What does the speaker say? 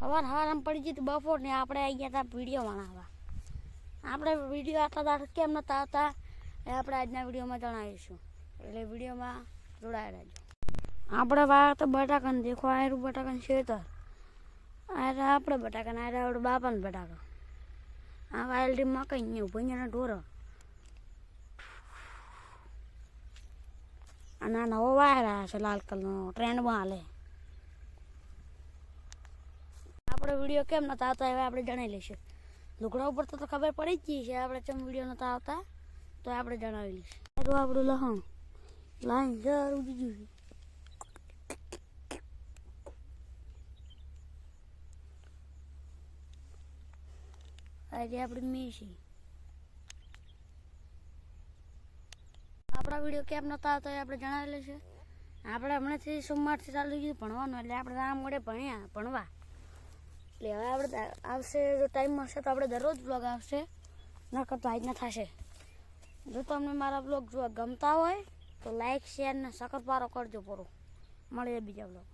હવાર હવાર આમ પડી જતી બપોર ને આપણે આવી ગયા હતા વીડિયો બનાવવા. આપણે વીડિયો આટલા દાડ કેમ નતા આવતા એ આપણે આજના વિડીયોમાં જણાવીશું. એટલે વિડીયોમાં જોડાયા રહેજો. આપણે વાર તો બટાકાને દેખો આયરું બટાકાને શેતર. આયરે આપણે બટાકાને આયરે આપણે બાપાને બટાકા. આ વાયલડી મકાઈ ને ભૂંજાના ઢોરા. અને આ નવો વાયર આવ્યા છે લાલ કલરનો ટ્રેન્ડમાં હાલે આપણે વીડિયો કેમ નતા આવતા હવે આપણે જણાવી લઈશું લુગડા ઉપર તો તો ખબર પડી જ ગઈ છે આપણે ચમ વીડિયો નતા આવતા તો આપણે જણાવી લઈશું તો આપણું લહણ લાઈન જરૂર બીજું આજે આપણી મેસી આપણા વીડિયો કેમ નતા તો આપણે જણાવેલું છે. આપણે હમણાંથી સોમવારથી ચાલુ ગયું ભણવાનું, એટલે આપણે રામ મોડે ભણ્યા, ભણવા. એટલે હવે આપણે આવશે જો ટાઈમ મળશે તો આપણે દરરોજ બ્લોગ આવશે. નકર તો આજના થશે. જો તમને મારા બ્લોગ જોવા ગમતા હોય, તો લાઇક શેર ને સખત પારો કરજો પૂરો. મળીએ બીજા બ્લોગ